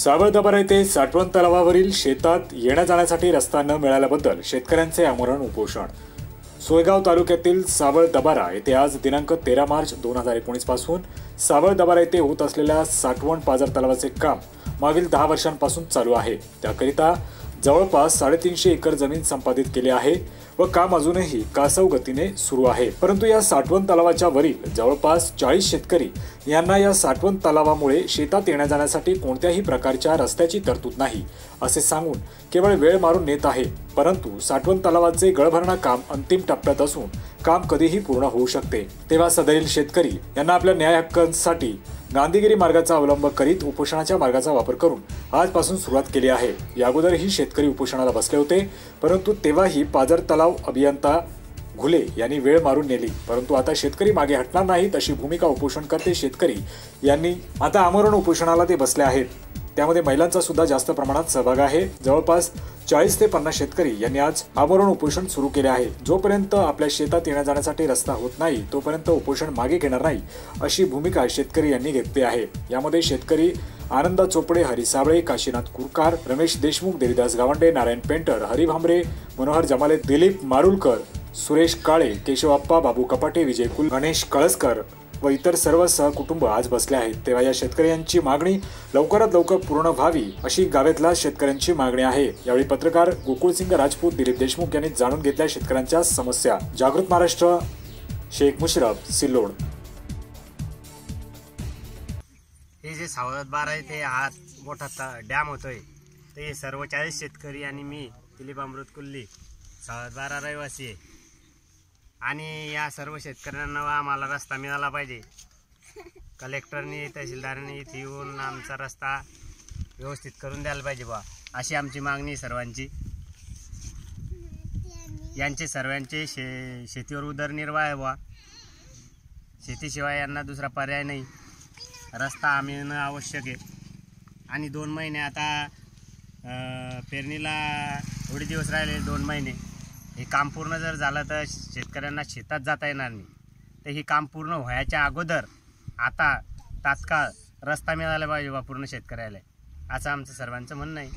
सावळदबारा येथे साठवण तलावावरील शेतात येण्या जाण्यासाठी रस्ता न मिळाल्याबद्दल शेतकऱ्यांचे आमरण उपोषण. सोयगाव तालुक्यातील सावळ दबारा येथे आज दिनांक तेरा मार्च दोन हजार एकोणीसपासून सावळ दबारा येथे होत असलेल्या साठवण पाजार तलावाचे काम मागील दहा वर्षांपासून चालू आहे. त्याकरिता जवळपास साडेतीनशे एकर जमीन संपादित केली आहे व काम अजूनही कासव गतीने सुरू आहे. परंतु या साठवण तलावाच्या वरील जवळपास चाळीस शेतकरी यांना या साठवण तलावामुळे शेतात येण्या जाण्यासाठी कोणत्याही प्रकारच्या रस्त्याची तरतूद नाही असे सांगून केवळ वेळ मारून नेत आहे. परंतु साठवण तलावाचे गळभरणा काम अंतिम टप्प्यात असून काम कधीही पूर्ण होऊ शकते. तेव्हा सदरील शेतकरी यांना आपल्या न्याय हक्कांसाठी गांधीगिरी मार्गाचा अवलंब करीत उपोषणाच्या मार्गाचा वापर करून आजपासून सुरुवात केली आहे. या अगोदरही शेतकरी उपोषणाला बसले होते परंतु तेव्हाही पाजर तलाव अभियंता घुले यांनी वेळ मारून नेली. परंतु आता शेतकरी मागे हटणार नाहीत अशी भूमिका उपोषणकर्ते शेतकरी यांनी आता आमरण उपोषणाला ते बसले आहेत. त्यामध्ये महिलांचा सुद्धा जास्त प्रमाणात सहभाग आहे. जवळपास चाळीस ते पन्नास शेतकरी यांनी आज आमरण उपोषण सुरू केले आहे. जोपर्यंत आपल्या शेतात येण्या जाण्यासाठी रस्ता होत नाही तोपर्यंत उपोषण मागे घेणार नाही अशी भूमिका शेतकरी यांनी घेतली आहे. यामध्ये शेतकरी आनंदा चोपडे हरी साबळे काशीनाथ कुरकार रमेश देशमुख देवीदास गावंडे नारायण पेंटर हरी भांबरे मनोहर जमाले दिलीप मारुलकर सुरेश काळे केशवाप्पा बाबू कपाटे विजय कुल गणेश कळसकर व इतर सर्व सहकुटुंब आज बसले आहेत. तेव्हा या शेतकऱ्यांची मागणी लवकरात लवकर पूर्ण व्हावी अशी गावातल्या शेतकऱ्यांची मागणी आहे. यावेळी पत्रकार गोकुळसिंग राजपूत दिलीप देशमुख यांनी जाणून घेतल्या शेतकऱ्यांच्या समस्या. जागृत महाराष्ट्र शेख मुशरफ सिल्लोड. हे जे सावरत बार आहे ते हा मोठा डॅम होतोय. ते सर्व चाळीस शेतकरी आणि मी दिलीप अमृत कुल्ली सावरत बारा रहिवासी आहे. आणि या सर्व शेतकऱ्यांना आम्हाला रस्ता मिळाला पाहिजे. कलेक्टरनी तहसीलदारांनी इथे येऊन आमचा रस्ता व्यवस्थित करून द्यायला पाहिजे बा. अशी आमची मागणी आहे सर्वांची. यांचे सर्वांचे शे शेतीवर उदरनिर्वाह आहे बा. शेतीशिवाय यांना दुसरा पर्याय नाही. रस्ता आम्ही येणं आवश्यक आहे. आणि दोन महिने आता पेरणीला थोडे दिवस राहिले दोन महिने. हे काम पूर्ण जर झालं तर शेतकऱ्यांना शेतात जाता येणार नाही. तर हे काम पूर्ण व्हायच्या अगोदर आता तात्काळ रस्ता मिळाला पाहिजे बा पूर्ण शेतकऱ्याला. असं आमचं सर्वांचं म्हणणं आहे.